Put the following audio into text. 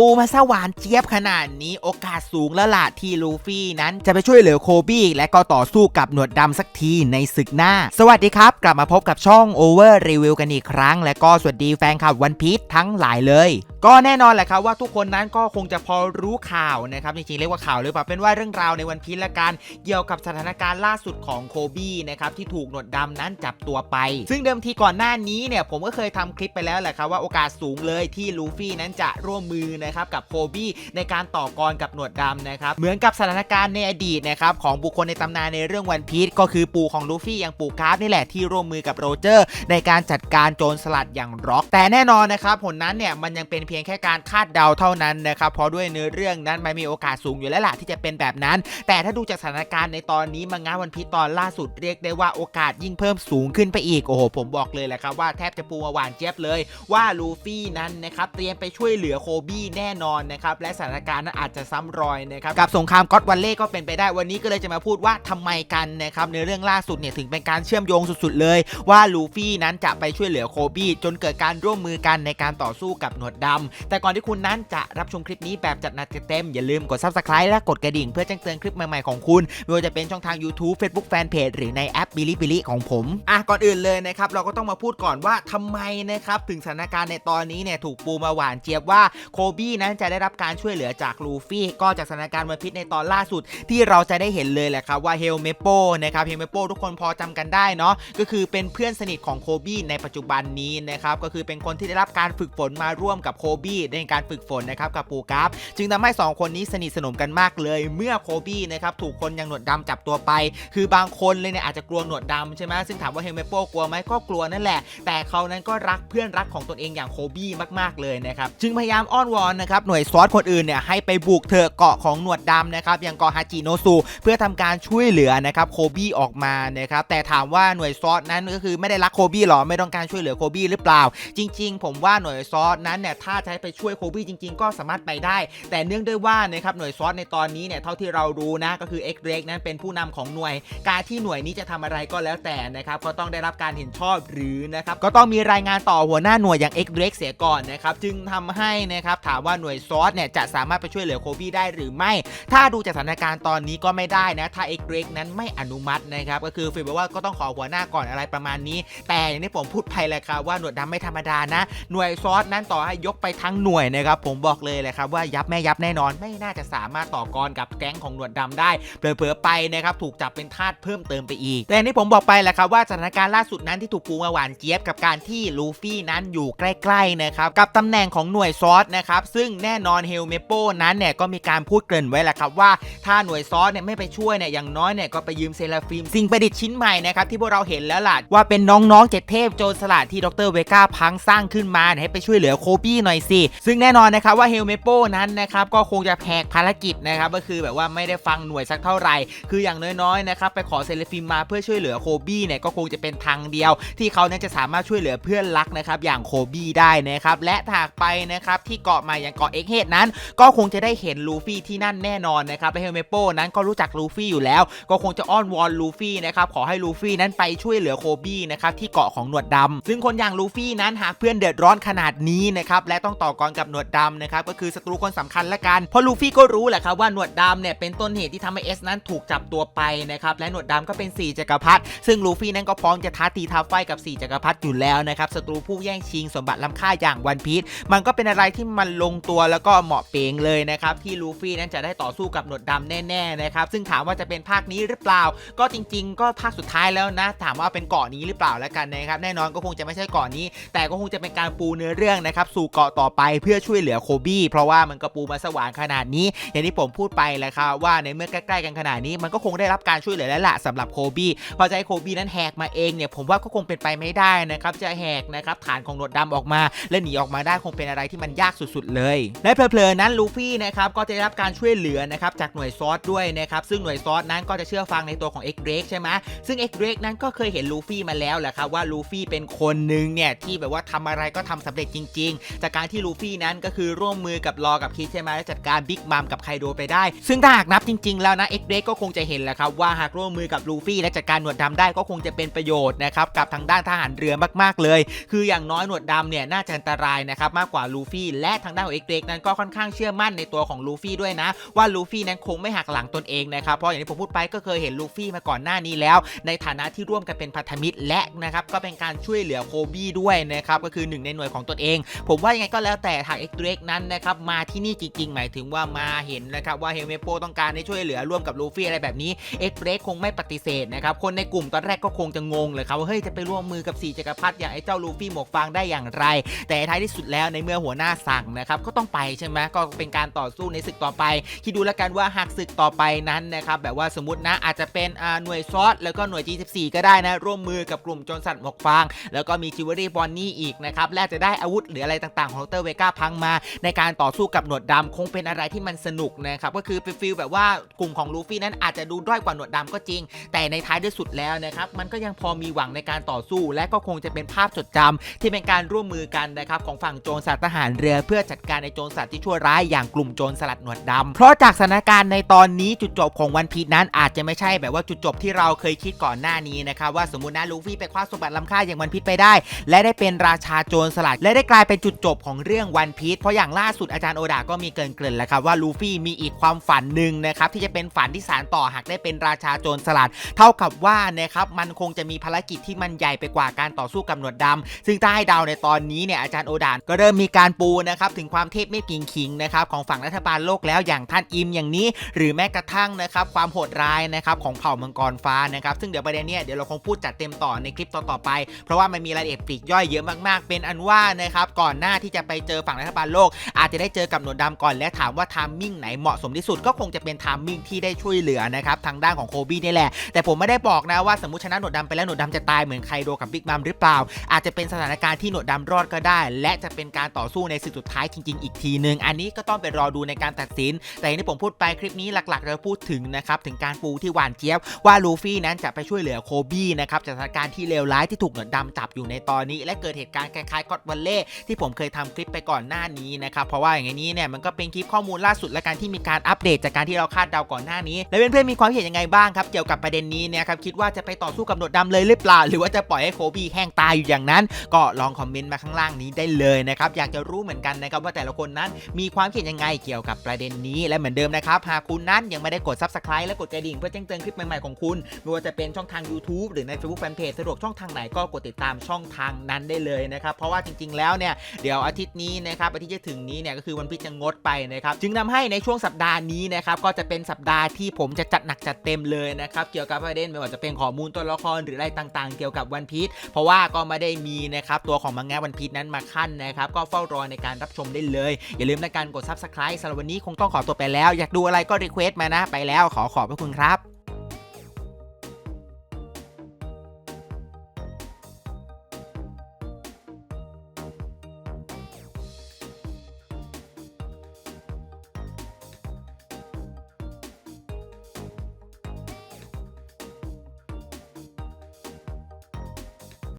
ปูมาสวานเจี๊ยบขนาดนี้โอกาสสูงแล้วล่ะที่ลูฟี่นั้นจะไปช่วยเหลือโคบี้และก็ต่อสู้กับหนวดดำสักทีในศึกหน้า สวัสดีครับ กลับมาพบกับช่อง Over Review กันอีกครั้ง และก็สวัสดีแฟนคลับวันพี e ทั้งหลายเลยก็แน่นอนแหละครับว่าทุกคนนั้นก็คงจะพอรู้ข่าวนะครับจริงๆเรียกว่าข่าวหรือเปล่าเป็นว่าเรื่องราวในวันพี e ละกันเกี่ยวกับสถานการณ์ล่าสุดของโคบี้นะครับที่ถูกหนวดดำนั้นจับตัวไป ซึ่งเดิมทีก่อนหน้านี้เนี่ยผมก็เคยทำคลิปไปแล้วแหละครับว่าโอกาสสูงเลยที่ลูฟี่นั้นจะร่วมมือนะะครับกับโคบี้ในการต่อกรกับหนวดดำนะครับเหมือนกับสถานการณ์ในอดีตนะครับของบุคคลในตำนานในเรื่องวันพี e ก็คือปู่ของลูฟี่อย่างปู่กราฟนี่แหละที่ร่วมมือกับโรเจอร์ ในการจัดการโจรสลัดอย่างร็อก แต่แน่นอนนะครับผลนั้นเนี่ยมันยังเป็นเพียงแค่การคาดเดาเท่านั้นนะครับเพราะด้วยเนื้อเรื่องนั้นมันมีโอกาสสูงอยู่แล้วล่ะที่จะเป็นแบบนั้น แต่ถ้าดูจากสถานการณ์ในตอนนี้มังงะวันพีชตอนล่าสุดเรียกได้ว่าโอกาสยิ่งเพิ่มสูงขึ้นไปอีกโอ้โหผมบอกเลยแหละครับว่าแทบจะปูมาหวานเจี๊ยบเลยว่าลูฟี่นั้นนะครับเตรียมไปช่วยเหลือโคบี้แน่นอนนะครับและสถานการณ์นั้นอาจจะซ้ำรอยนะครับกับสงครามก็อตวันเล่ก็เป็นไปได้วันนี้ก็เลยจะมาพูดว่าทำไมกันนะครับในเรื่องล่าสุดเนี่ยถึงเป็นการเชื่อมโยงสุดๆ เลย ว่าลูฟี่นั้นจะไปช่วยเหลือโคบี้จนเกิดการร่วมมือกันในการต่อสู้กับหนวดดำแต่ก่อนที่คุณนั้นจะรับชมคลิปนี้แบบจัดหนักเต็มอย่าลืมกด subscribe และกดกระดิ่งเพื่อแจ้งเตือนคลิปใหม่ๆของคุณไม่ว่าจะเป็นช่องทาง YouTube Facebook Fanpage หรือในแอป b i l i b i l i ของผมอะก่อนอื่นเลยนะครับเราก็ต้องมาพูดก่อนว่าทำไมนะครับถึงสถานการณ์ในตอนนี้เนี่ยถูกปูมาหวานเจี๊ยบว่าโคบบี้นั้นจะได้รับการช่วยเหลือจากลูฟี่ก็จากสถานการณ์วันพิษในตอนล่าสุด ที่เราจะได้เห็นเลยแหละครับว่าเฮลเมโปนะครับเฮลเมโปทุกคนพอจำกันได้เนาะก็คือเป็นเพื่อนสนิทของโคบี้ในปัจจุบันนี้นะครับก็คือเป็นคนที่ได้รับการฝึกฝนมาร่วมกับโคบี้ในการฝึกฝนนะครับกับปูกราฟจึงทำให้ 2 คนนี้สนิทสนมกันมากเลย เมื่อโคบี้นะครับถูกคนย่างหนวดดำจับตัวไป คือบางคนเลยเนี่ยอาจจะกลัวหนวดดำใช่ไหมซึ่งถามว่าเฮลเมโปกลัวไหมก็กลัวนั่นแหละ แต่เขานั้นก็รักเพื่อนรักของตนเองอย่างโคบี้มากๆเลยนะครับจึงพยายามอ้อนวอนนะครับหน่วยซอสคนอื่นเนี่ยให้ไปบุกเถอะเกาะของหนวดดำนะครับอย่างเกาะฮาจิโนซุเพื่อทำการช่วยเหลือนะครับโคบี้ออกมานะครับแต่ถามว่าหน่วยซอสนั้นก็คือไม่ได้รักโคบี้หรอไม่ต้องการช่วยเหลือโคบี้หรือเปล่า จริง ๆ ผมว่าหน่วยซอสนั้นเนี่ยถ้าให้ไปช่วยโคบี้จริง ๆ ก็สามารถไปได้ แต่เนื่องด้วยว่านะครับหน่วยซอสในตอนนี้เนี่ยเท่าที่เรารู้นะก็คือ X เ e นั้นเป็นผู้นำของหน่วย การที่หน่วยนี้จะทำอะไรก็แล้วแต่นะครับก็ต้องได้รับการเห็นชอบหรือนะครับก็ต้องมีรายงานต่อหัวหน้าหน่วยอย่าง X เ e เสียก่อนนะครับจึงทำให้นะครับถามว่าหน่วยซอสเนี่ยจะสามารถไปช่วยเหลือโคบี้ได้หรือไม่ ถ้าดูจากสถานการณ์ตอนนี้ก็ไม่ได้นะถ้า X เ e นั้นไม่อนุมัตินะครับก็คือฟีลแบบว่าก็ต้องขอหัวหน้าก่อนอะไรประมาณนี้ แต่อย่างที่ผมพูดไปแหละครับว่าหน่วยดำไม่ธรรมดานะ หน่วยซอสนั้นต่อให้ยกไปทั้งหน่วยนะครับผมบอกเลยเลยครับว่ายับแม่ยับแน่นอนไม่น่าจะสามารถต่อกรกับแก๊งของหนวดดำได้เผลอๆไปนะครับถูกจับเป็นทาสเพิ่มเติมไปอีก แต่อย่างที่ผมบอกไปแหละครับว่าสถานการณ์ล่าสุดนั้นที่ถูกปูมาหวานเจี๊ยบกับการที่ลูฟี่นั้นอยู่ใกล้ๆนะครับกับตำแหน่งของหน่วยซอสนะครับซึ่งแน่นอนเฮลเมโปนั้นเนี่ยก็มีการพูดเกริ่นไว้แหละครับว่าถ้าหน่วยซอสเนี่ยไม่ไปช่วยเนี่ยอย่างน้อยเนี่ยก็ไปยืมเซราฟิมสิ่งประดิษฐ์ชิ้นใหม่นะครับที่พวกเราเห็นแล้วล่ะว่าเป็นน้องๆเจ็ดเทพโจรสลัดที่ดรเวก้าพังสร้างขึ้นมาให้ไปช่วยเหลือโคบี้หน่อยสิซึ่งแน่นอนนะครับว่าเฮลเมโปนั้นนะครับก็คงจะแพกภารกิจนะครับก็คือแบบว่าไม่ได้ฟังหน่วยสักเท่าไหร่ คืออย่างน้อยๆนะครับไปขอเซเลฟิมมาเพื่อช่วยเหลือโคบี้เนี่ยก็คงจะเป็นทางเดียว ที่เขานั้นจะสามารถช่วยเหลือเพื่อนรักนะครับอย่างโคบี้ได้นะครับและถากไปนะครับที่เกาะใหม่อย่างเกาะเอ็กเฮดนั้น ก็คงจะได้เห็นลูฟี่ที่นั่นแน่นอนนะครับและเฮลเมโปนั้นก็รู้จักลูฟี่อยู่แล้ว ก็คงจะอ้อนวอนลูฟี่นะครับขอให้ลูฟี่นั้นไปช่วยเหลือโคบี้นะครับที่เกาะของหนวดดำซึ่งคนอย่างลูฟี่นั้นหากเพื่อนเดือดร้อนขนาดนี้นะครับและต้องต่อกรกับหนวดดำนะครับก็คือศัตรูคนสำคัญละกันเพราะลูฟี่ก็รู้แหละครับว่าหนวดดำเนี่ยเป็นต้นเหตุที่ทำให้เอสนั้นถูกจับตัวไปนะครับและหนวดดำก็เป็น4จักรพรรดิซึ่งลูฟี่นั้นก็พร้อมจะท้าตีท้าไฟกับ4จักรพรรดิอยู่แล้วนะครับศัตรูผู้แย่งชิงสมบัติล้ำค่าอย่างวันพีชมันก็เป็นอะไรที่มันลงตัวแล้วก็เหมาะเปงเลยนะครับที่ลูฟี่นั้นจะได้ต่อสู้กับหนวดดำแน่ๆนะครับซึ่งถามว่าจะเป็นภาคนี้หรือเปล่า ก็จริง ๆ ก็ภาคสุดท้ายแล้วนะถามว่าเป็นเกาะนี้หรือเปล่าแล้วกันนะครับแน่นอนก็คงจะไม่ใช่เกาะนี้ แต่ก็คงจะเป็นการปูเนื้อเรื่องนะครับสู่เกาะต่อไปเพื่อช่วยเหลือโคบี้เพราะว่ามันก็ปูมาสว่างขนาดนี้ อย่างที่ผมพูดไปแหละครับว่าในเมื่อใกล้ๆกันขนาดนี้มันก็คงได้รับการช่วยเหลือแล้วล่ะสำหรับโคบี้พอจะให้โคบี้นั้นแหกมาเองเนี่ยผมว่าก็คงเป็นไปไม่ได้นะครับจะแหกนะครับฐานของหนวดดำออกมา และหนีออกมาได้คงเป็นอะไรที่มันยากสุดๆเลย และเพลอๆนั้นลูฟี่นะครับก็จะได้รับการช่วยเหลือนะครับจากหน่วยซอสด้วยนะครับซึ่งหน่วยซอสนั้นก็จะเชื่อฟังในตัวของ X d r a k e ใช่ไหมซึ่ง X d r a k e นั้นก็เคยเห็นลูฟี่มาแล้วแหละครับว่าลูฟี่เป็นคนหนึ่งเนี่ยที่แบบว่าทำอะไรก็ทำสำเร็จจริง ๆ จากการที่ลูฟี่นั้นก็คือร่วมมือกับรอกับคิดใช่ไหมและจัดการบิ๊กมัมกับไคโดไปได้ ซึ่งถ้าหากนับจริง ๆ แล้วนะ X d r a k e ก็คงจะเห็นแหละครับว่าหากร่วมมือกับลูฟี่และจัดการหนวดดำได้ก็คงจะเป็นประโยชน์นะครับกับทางด้านทหารเรือมากๆเลย คืออย่างน้อยหนวดดำเนี่ยน่าจะอันตรายนะครับมากกว่าลูฟี่และทางด้านของเอ็กเนั้นก็ค่อนข้างเชื่อมั่นในตัวของลูฟี่ด้วยนะ ว่าลูฟี่นั้นคงไม่หักหลังตนเองนะครับเพราะอย่างที่ผมพูดไปก็เคยเห็นลูฟี่มาก่อนหน้านี้แล้ว ในฐานะที่ร่วมกันเป็นพันธมิตรและนะครับก็เป็นการช่วยเหลือโคบี้ด้วยนะครับก็คือหนึ่งในหน่วยของตนเอง ผมว่ายังไงก็แล้วแต่ทางเอ็กเนั้นนะครับมาที่นี่จริงๆ หมายถึงว่ามาเห็นนะครับว่าเฮลเมโปต้องการให้ช่วยเหลือร่วมกับลูฟี่อะไรแบบนี้เอ็กเคงไม่ปฏิเสธนะครับคนในกลุ่มตอนแรกก็คงจะงงเลยครับว่าเฮ้ยจะไปร่วมมือกับสีจักรพรรดิอย่างไอ้เจ้าลูฟี่หมวกฟางได้อย่างไร แต่ท้ายที่สุดแล้วในเมื่อหัวหน้าสั่งนะครับก็ต้องไปใช่ไหมก็เป็นการต่อสู้ในศึกต่อไป คิดดูแล้วกันว่าหากศึกต่อไปนั้นนะครับแบบว่าสมมตินะอาจจะเป็นหน่วยซอสแล้วก็หน่วย G14 ก็ได้นะ ร่วมมือกับกลุ่มโจรสัตว์หมวกฟาง แล้วก็มีจิวเวลรี่บอนนี่อีกนะครับและจะได้อาวุธหรืออะไรต่างๆของดรเวก้าพังมา ในการต่อสู้กับหนวดดำคงเป็นอะไรที่มันสนุกนะครับก็คือเป็นฟีลแบบว่ากลุ่มของลูฟี่นั้นอาจจะดูด้อยกว่าหนวดดำก็จริง แต่ในท้ายที่สุดแล้วนะครับมันก็ยังพอมีหวังในการต่อสู้ และก็คงจะเป็นภาพจดจำที่เป็นการร่วมมือกันนะครับของฝั่งโจรสัตว์ทหารเรือเพื่อจัดการในโจรสัตว์ที่ชั่วร้ายอย่างกลุ่มโจรสลัดหนวดดำเพราะจากสถานการณ์ในตอนนี้จุดจบของวันพีชนั้นอาจจะไม่ใช่แบบว่าจุดจบที่เราเคยคิดก่อนหน้านี้นะครับว่าสมมตินะลูฟี่ไปคว้าสมบัติล้ำค่าอย่างวันพีชไปได้ และได้เป็นราชาโจรสลัด และได้กลายเป็นจุดจบของเรื่องวันพีชเพราะอย่างล่าสุดอาจารย์โอดาก็มีเกินเกรินแล้วครับว่าลูฟี่มีอีกความฝันหนึ่งนะครับที่จะเป็นฝันที่สารต่อหากได้เป็นราชาโจรสลัด เท่ากับว่านะครับมันคงจะมีภารกิจที่มันใหญ่ไปกว่าการต่อสู้กับหนวดดำซึ่งถ้าให้เดาในตอนนี้เนี่ยอาจารย์โอดาก็เริ่มมีการปูนะครับถึงความเทพไม่กิงขิงนะครับของฝั่งรัฐบาลโลกแล้วอย่างท่านอิมอย่างนี้ หรือแม้กระทั่งนะครับความโหดร้ายนะครับของเผ่ามังกรฟ้านะครับซึ่งเดี๋ยวประเด็นเนี้ยเดี๋ยวเราคงพูดจัดเต็มต่อในคลิปต่อๆไป เพราะว่ามันมีรายละเอียดปลีกย่อยเยอะมากๆ เป็นอันว่านะครับก่อนหน้าที่จะไปเจอฝั่งรัฐบาลโลก อาจจะได้เจอกับหนวดดำก่อนและถามว่าทามมิ่งไหนเหมาะสมที่สุดก็คงจะเป็นทามมิ่งที่ได้ช่วยเหลือนะครับทางด้านของโคบี้นี่แหละแต่ผมไม่ได้บอกนะว่าสมมติชนะหนวดดำไปแล้วหนวดดำจะตายเหมือนไคโดกับบิ๊กมัมหรือเปล่า อาจจะเป็นสถานการณ์ที่หนวดดำรอดก็ได้ และจะเป็นการต่อสู้ในศึกสุดท้ายจริง ๆ อีกทีนึง อันนี้ก็ต้องไปรอดูในการตัดสิน แต่อย่างที่ผมพูดไปคลิปนี้หลักๆ เราพูดถึงนะครับถึงการปูที่หวานเจี๊ยบว่าลูฟี่นั้นจะไปช่วยเหลือโคบี้นะครับจากสถานการณ์ที่เลวร้ายที่ถูกหนวดดำจับอยู่ในตอนนี้ และเกิดเหตุการณ์คล้ายๆก็อดวันเล่ที่ผมเคยทำคลิปไปก่อนหน้านี้นะครับเพราะว่าอย่างนี้เนี่ยมันก็เป็นคลิปข้อมูลล่าสุดและการที่มีการอัปเดตจากการที่เราคาดเดาก่อนหน้านี้ แล้วเพื่อนๆมีความเห็นยังไงบ้างครับเกี่ยวกับประเด็นนี้เนี่ยครับคิดว่าจะไปต่อสู้กับหนวดดำเลยหรือเปล่า หรือว่าจะปล่อยให้โคบี้แห้งตายอยู่อย่างนั้น ก็ลองคอมเมนต์มาข้างล่างนี้ได้เลยนะครับอยากจะรู้เหมือนกันนะครับว่าแต่ละคนนั้น มีความคิดยังไงเกี่ยวกับประเด็นนี้และเหมือนเดิมนะครับ หากคุณนั้นยังไม่ได้กด subscribe และกดกระดิ่งเพื่อแจ้งเตือนคลิปใหม่ๆของคุณไม่ว่าจะเป็นช่องทาง YouTube หรือใน Facebook Fanpage สะดวกช่องทางไหนก็กดติดตามช่องทางนั้นได้เลยนะครับเพราะว่าจริง ๆ แล้วเนี่ยเดี๋ยวอาทิตย์นี้นะครับอาทิตย์ที่จะถึงนี้เนี่ยก็คือวันพิจะงดไปนะครับจึงนำให้ในช่วงสัปดาห์นี้นะครับก็จะเป็นสัปดาห์ที่ผมจะจัดหนักจัดเต็มเลยนะครับเกี่ยวกับประเด็นไม่ว่าจะเป็นข้อมูลตัวละครหรืออะไรต่างๆ เกี่ยวกับวันพีชเพราะว่าก็ไม่ได้มีนะครับตัวของมังงะวันพีชนั้นมาขั้นนะครับก็เฝ้ารอในการรับชมได้เลย อย่าลืมในการกด subscribe สำหรับวันนี้คงต้องขอตัวไปแล้ว อยากดูอะไรก็รีเควสต์มานะ ไปแล้วขอขอบพระคุณครับ